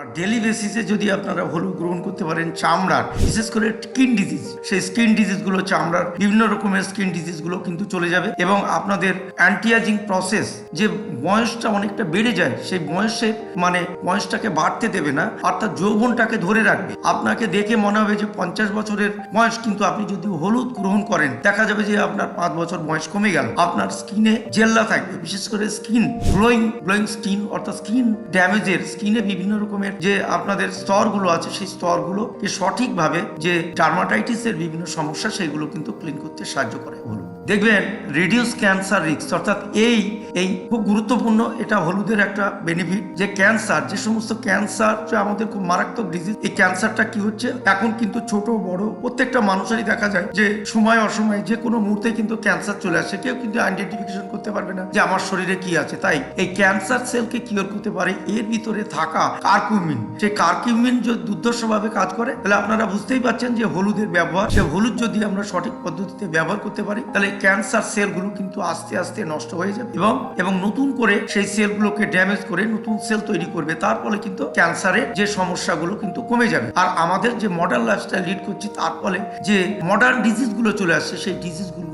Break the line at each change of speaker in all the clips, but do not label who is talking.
আর daily বেসিসে যদি আপনারা হলুদ গ্রহণ করতে পারেন চামড়ার, বিশেষ করে স্কিন ডিজিজ সেই স্কিন ডিজিজগুলো চামড়ার বিভিন্ন রকমের স্কিন ডিজিজগুলো কিন্তু চলে যাবে এবং আপনাদের অ্যান্টিয়াজিং প্রসেস যে বয়সটা অনেকটা বেড়ে যায়, সেই বয়সে মানে বয়সটাকে বাড়তে দেবে না, অর্থাৎ যৌবনটাকে ধরে রাখবে। আপনাকে দেখে মনে হবে যে পঞ্চাশ বছরের বয়স, কিন্তু আপনি যদি হলুদ গ্রহণ করেন, দেখা যাবে যে আপনার পাঁচ বছর বয়স কমে গেল। আপনার স্কিনে জেল্লা থাকবে, বিশেষ করে স্কিন গ্লোয়িং গ্লোয়িং স্কিন অর্থাৎ স্কিন ড্যামেজের স্কিনে বিভিন্ন রকমের যে আপনাদের স্তরগুলো আছে, সেই স্তরগুলোকে সঠিকভাবে যে ডার্মাটাইটিসের বিভিন্ন সমস্যা, সেগুলো কিন্তু ক্লিন করতে সাহায্য করে। হলো দেখবেন রিডিউস ক্যান্সার রিস্ক অর্থাৎ এই এই খুব গুরুত্বপূর্ণ এটা হলুদের একটা বেনিফিট যে ক্যান্সার যে সমস্ত ক্যান্সার আমাদের খুব মারাত্মক ডিজিজ এই ক্যান্সারটা কি হচ্ছে? এখন কিন্তু ছোট, বড় প্রত্যেকটা মানুষেরই দেখা যায় যে সময় অসময়ে যে কোনো মুহূর্তে কিন্তু ক্যান্সার চলে আসে। কেউ কিন্তু আইডেন্টিফিকেশন করতে পারবে না যে আমার শরীরে কি আছে। তাই এই ক্যান্সার সেলকে কিওর করতে পারে, এর ভিতরে থাকা কার্কুমিন সেই কার্কুমিন যদি দুর্ধর্ষভাবে কাজ করে, তাহলে আপনারা বুঝতেই পারছেন যে হলুদের ব্যবহার, সে হলুদ যদি আমরা সঠিক পদ্ধতিতে ব্যবহার করতে পারি, তাহলে ক্যান্সার সেলগুলো কিন্তু আস্তে আস্তে নষ্ট হয়ে যাবে এবং এবং নতুন করে সেই সেলগুলোকে ড্যামেজ করে নতুন সেল তৈরি করবে। তার ফলে কিন্তু ক্যান্সারের যে সমস্যাগুলো কিন্তু কমে যাবে। আর আমাদের যে মডার্ন লাইফস্টাইল লিড করছি, তার ফলে যে মডার্ন ডিজিজগুলো চলে আসছে, সেই ডিজিজগুলো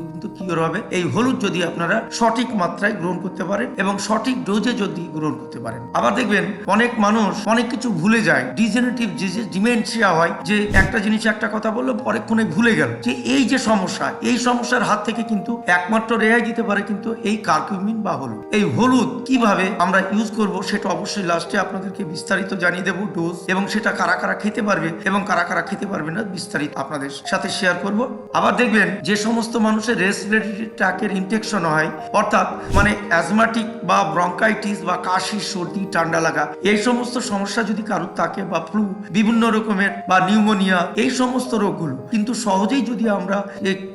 কিন্তু কিওর হবে এই হলুদ যদি আপনারা সঠিক মাত্রায় গ্রহণ করতে পারেন এবং সঠিক ডোজে যদি গ্রহণ করতে পারেন। আবার দেখবেন অনেক মানুষ অনেক কিছু ভুলে যায়। ডিজেনারেটিভ ডিমেনশিয়া হয়, যে একটা জিনিস একটা কথা বলল পরেক্ষণে ভুলে গেল। যে এই যে সমস্যা, এই সমস্যার হাত থেকে কিন্তু একমাত্র রেহাই দিতে পারে কিন্তু এই কার্কিউমিন বা হলুদ। এই হলুদ কীভাবে আমরা ইউজ করব সেটা অবশ্যই লাস্টে আপনাদেরকে বিস্তারিত জানিয়ে দেবো ডোজ এবং সেটা কারা কারা খেতে পারবে এবং কারা কারা খেতে পারবে না বিস্তারিত আপনাদের সাথে শেয়ার করব। আবার দেখবেন যে সমস্ত মানুষের রেসপিরেটরি ট্র্যাকের ইনফেকশন হয়। অর্থাৎ মানে অ্যাজমাটিক বা ব্রঙ্কাইটিস বা কাশি, সর্দি, ঠান্ডা লাগা, এই সমস্ত সমস্যা যদি কারোর থাকে বা ফ্লু বিভিন্ন রকমের বা নিউমোনিয়া এই সমস্ত রোগগুলো, কিন্তু সহজেই যদি আমরা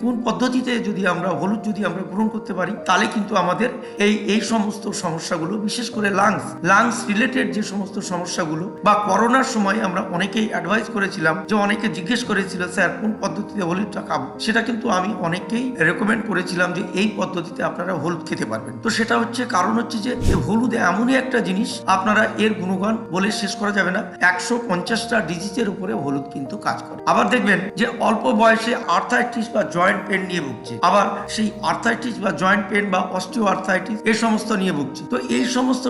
কোন পদ্ধতিতে যদি আমরা হলুদ যদি আমরা গ্রহণ করতে পারি, তাহলে কিন্তু আমাদের এই এই সমস্ত সমস্যাগুলো, বিশেষ করে লাংস লাংস রিলেটেড যে সমস্ত সমস্যাগুলো বা করোনার সময় আমরা অনেকেই অ্যাডভাইস করেছিলাম, যে অনেকে জিজ্ঞেস করেছিল, স্যার, কোন পদ্ধতিতে হলুদটা খাব? সেটা কিন্তু আমি অনেককেই রেকমেন্ড করেছিলাম যে এই পদ্ধতিতে আপনারা হলুদ খেতে পারবেন। তো সেটা হচ্ছে কারণ হচ্ছে যে হলুদ এমনই একটা জিনিস, আপনারা এর গুণগান বলে শেষ করা যাবে না। একশো পঞ্চাশটা ডিজিজের উপরে হলুদ কিন্তু কাজ করে। আবার দেখবেন যে অল্প বয়সে আর্থাইটিস বা জয়েন্ট পেন নিয়ে ভুগছে। আবার সেই আর্থাইটিস বা জয়েন্ট পেন বা অস্টিও আর্থাইটিস এই সমস্ত নিয়ে ভুগছে। তো এই সমস্ত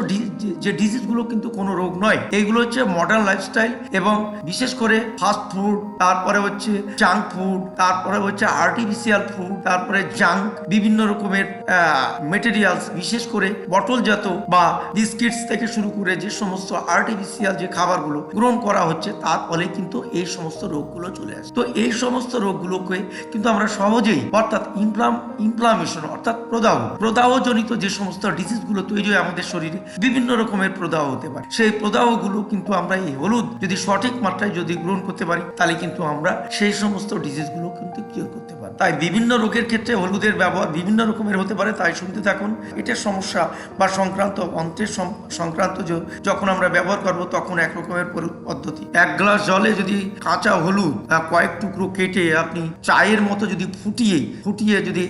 যে ডিজিজগুলো কিন্তু কোনো রোগ নয়। এইগুলো হচ্ছে মডার্ন লাইফস্টাইল এবং বিশেষ করে ফাস্ট ফুড তারপরে হচ্ছে জাঙ্ক ফুড তারপরে হচ্ছে আর্টিফিশিয়াল ফুড তারপরে জাঙ্ক বিভিন্ন রকমের মেটেরিয়ালস বিশেষ করে বটলজাত বা বিস্কিটস থেকে শুরু করে যে সমস্ত আর্টিফিশিয়াল যে খাবারগুলো গ্রহণ করা হচ্ছে, তার ফলে কিন্তু এই সমস্ত রোগগুলো চলে আসে। তো এই সমস্ত রোগগুলোকে কিন্তু আমরা সহজেই অর্থাৎ ইমপ্লাম ইমপ্লামেশন অর্থাৎ প্রদাহ, প্রদাহজনিত যে সমস্ত ডিজিজগুলো তৈরি হয় আমাদের শরীরে, বিভিন্ন রকমের প্রদাহ হতে পারে। সেই প্রদাহগুলো কিন্তু আমরা এই হলুদ যদি সঠিক মাত্রায় যদি গ্রহণ করতে পারি, তাহলে কিন্তু আমরা সেই সমস্ত ডিজিজগুলো কিন্তু কিওর করতে পারি তাই বিভিন্ন রোগের ক্ষেত্রে হলুদের ব্যবহার বিভিন্ন রকমের হতে পারে, তাই শুনতে থাকুন। এটার সমস্যা বা সংক্রান্ত, অন্ত্রের সংক্রান্ত যখন আমরা ব্যবহার করব, তখন এক রকমের পদ্ধতি। এক গ্লাস জলে যদি কাঁচা হলুদ কয়েক টুকরো কেটে আপনি চায়ের মতো যদি ফুটিয়ে ফুটিয়ে যদি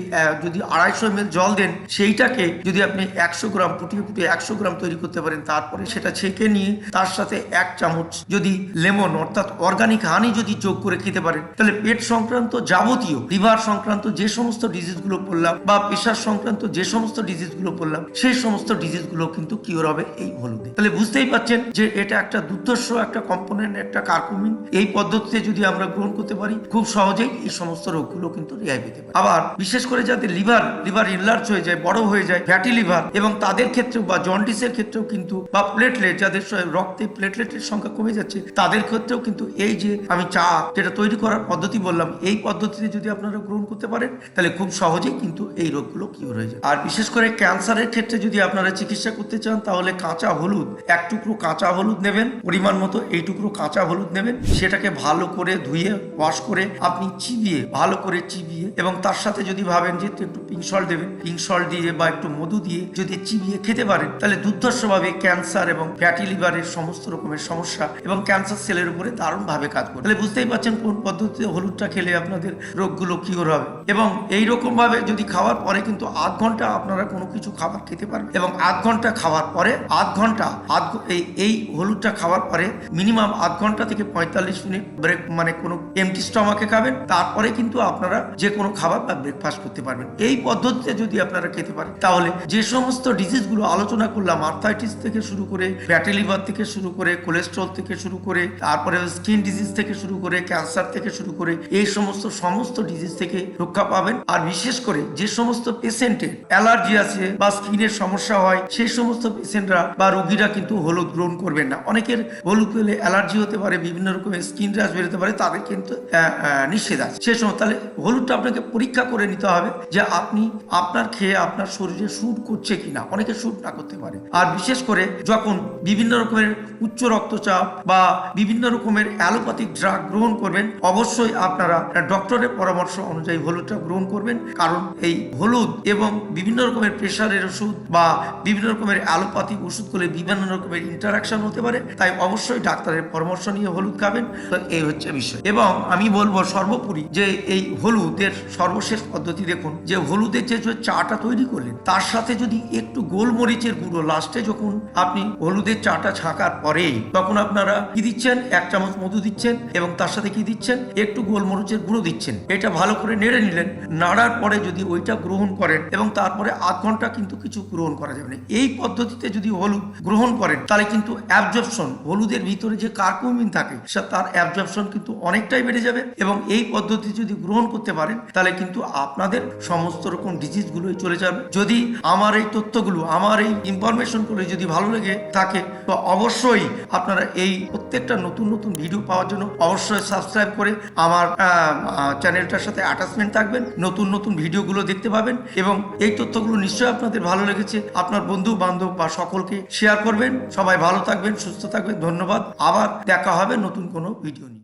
যদি আড়াইশো এম জল দেন, সেইটাকে যদি আপনি একশো গ্রাম ফুটিয়ে ফুটিয়ে একশো গ্রাম তৈরি করতে পারেন, তারপরে সেটা ছেঁকে নিয়ে তার সাথে এক চামচ যদি লেমন, অর্থাৎ অর্গানিক হানি যদি যোগ করে খেতে পারেন, তাহলে পেট সংক্রান্ত যাবতীয় লিভার সংক্রান্ত যে সমস্ত ডিজিজগুলো বললাম বা প্রেশার সংক্রান্ত যে সমস্ত ডিজিজগুলো বললাম সেই সমস্ত ডিজিজগুলো কিন্তু কিওর হবে এই হলুদে। তাহলে বুঝতেই পারছেন যে এটা একটা দুর্ধর্ষ একটা কম্পোনেন্ট একটা কার্কুমিন। এই পদ্ধতিতে যদি আমরা গ্রহণ করতে পারি, খুব সহজেই এই সমস্ত রোগগুলো কিন্তু রেহাই পেতে পারে। আবার বিশেষ করে যাদের লিভার লিভার ইনলার্জ হয়ে যায়, বড় হয়ে যায় ফ্যাটি লিভার এবং তাদের ক্ষেত্রেও বা জন্ডিসের ক্ষেত্রেও কিন্তু, বা প্লেটলেট যাদের রক্তে প্লেটলেটের সংখ্যা কমে যাচ্ছে, তাদের ক্ষেত্রেও কিন্তু এই যে আমি চা, যেটা তৈরি করার পদ্ধতি বললাম, এই পদ্ধতিতে যদি আপনারা গ্রহণ করতে পারেন, তাহলে খুব সহজেই কিন্তু এই রোগগুলো কিওর হয়ে যায় আর বিশেষ করে ক্যান্সারের ক্ষেত্রে যদি আপনারা চিকিৎসা করতে চান, তাহলে কাঁচা হলুদ, এক টুকরো কাঁচা হলুদ নেবেন, পরিমাণ মতো এই টুকরো কাঁচা হলুদ নেবেন, সেটাকে ভালো করে ধুয়ে ওয়াশ করে আপনি চিবিয়ে, ভালো করে চিবিয়ে এবং তার সাথে যদি ভাবেন যে একটু পিঙ্ক সল্ট দেবেন পিঙ্ক সল্ট দিয়ে বা একটু মধু দিয়ে যদি চিবিয়ে খেতে পারেন, তাহলে দুর্ধর্ষভাবে ক্যান্সার এবং ফ্যাটি লিভারের সমস্ত রকমের সমস্যা এবং ক্যান্সার সেলের উপরে দারুণভাবে কাজ করে। তাহলে বুঝতেই পারছেন কোন পদ্ধতিতে হলুদটা খেলে আপনাদের রোগগুলো কিওর হবে। এবং এই রকম এরকম ভাবে যদি খাওয়ার পরে কিন্তু আধ ঘণ্টা আপনারা কোনো কিছু খাবার খেতে পারবেন এবং আধ ঘণ্টা খাওয়ার পরে আধ ঘণ্টা, আধ এই হলুদটা খাওয়ার পরে মিনিমাম আধ ঘণ্টা থেকে পঁয়তাল্লিশ মিনিট ব্রেক মানে কোনো এমটি স্টমাকে খাবেন। তারপরে কিন্তু আপনারা যে কোনো খাবার বা ব্রেকফাস্ট করতে পারবেন। এই পদ্ধতিতে যদি আপনারা খেতে পারেন, তাহলে যে সমস্ত ডিজিজগুলো আলোচনা করলাম আর্থাইটিস থেকে শুরু করে ফ্যাটি লিভার থেকে শুরু করে কোলেস্ট্রল থেকে শুরু করে, তারপরে স্কিন ডিজিজ থেকে শুরু করে ক্যান্সার থেকে শুরু করে, এই সমস্ত সমস্ত ডিজিজ থেকে রক্ষা পাবেন। আর বিশেষ করে যে সমস্ত পেশেন্টের অ্যালার্জি আছে বা স্কিনের সমস্যা হয়, সেই সমস্ত পেশেন্টরা বা রোগীরা কিন্তু হলুদ গ্রহণ করবেন না। অনেকের হলুদ পেলে অ্যালার্জি হতে পারে, বিভিন্ন রকমের স্কিন র্যাশ বেরোতে পারে, তাদের কিন্তু নিষেধ আছে। সে সময় তাহলে হলুদটা আপনাকে পরীক্ষা করে নিতে হবে যে আপনি আপনার খেয়ে আপনার শরীরে শ্যুট করছে কিনা। অনেকে শ্যুট না করতে পারে। আর বিশেষ করে যখন বিভিন্ন রকমের উচ্চ রক্তচাপ বা বিভিন্ন রকমের অ্যালোপ্যাথিক ড্রাগ গ্রহণ করবেন, অবশ্যই আপনারা ডক্টরের পরামর্শ অনুযায়ী হলুদটা গ্রহণ করবেন। কারণ এই হলুদ এবং বিভিন্ন রকমের প্রেশারের ওষুধ বা বিভিন্ন রকমের অ্যালোপ্যাথিক ওষুধগুলো বিভিন্ন রকমের ইন্টারাকশন হতে পারে, তাই অবশ্যই ডাক্তারের পরামর্শ নিয়ে হলুদ খাবেন। তো এই হচ্ছে বিষয়। এবং আমি বলব সর্বোপরি যে এই হলুদের সর্বশেষ পদ্ধতি দেখুন, যে হলুদের যে চাটা তৈরি করলেন, তার সাথে যদি একটু গোলমরিচের গুঁড়ো লাস্টে যখন আপনি হলুদের চাটা ছাকার পরে তখন আপনারা কি দিচ্ছেন? এক চামচ মধু দিচ্ছেন এবং তার সাথে কি দিচ্ছেন? একটু গোলমরিচের গুঁড়ো দিচ্ছেন। এটা ভালো করে নেড়ে নিলেন, নাড়ার পরে যদি ওইটা গ্রহণ করেন এবং তারপরে আধ ঘণ্টা কিন্তু কিছু গ্রহণ করা যাবে না। এই পদ্ধতিতে যদি হলুদ গ্রহণ করেন, তাহলে কিন্তু অ্যাবজর্পশন হলুদের ভিতরে যে কার্কুমিন থাকে, সে তার অ্যাবজর্পশন কিন্তু অনেকটাই বেড়ে যাবে এবং এই পদ্ধতি যদি গ্রহণ করতে পারেন, তাহলে কিন্তু আপনাদের সমস্ত রকম ডিজিজগুলোই চলে যাবে। যদি আমার এই তথ্যগুলো, আমার এই ইনফরমেশনগুলো যদি ভালো লেগে থাকে, তো অবশ্যই আপনারা এই প্রত্যেকটা নতুন নতুন ভিডিও পাওয়ার জন্য অবশ্যই সাবস্ক্রাইব করে আমার চ্যানেলটার সাথে অ্যাটাচমেন্ট থাকবেন। নতুন নতুন ভিডিওগুলো দেখতে পাবেন এবং এই তথ্যগুলো নিশ্চয়ই আপনাদের ভালো লেগেছে। আপনার বন্ধু, বান্ধব বা সকলকে শেয়ার করবেন। সবাই ভালো থাকবেন, সুস্থ থাকবেন। ধন্যবাদ। আবার দেখা হবে নতুন কোনো ভিডিও নিয়ে।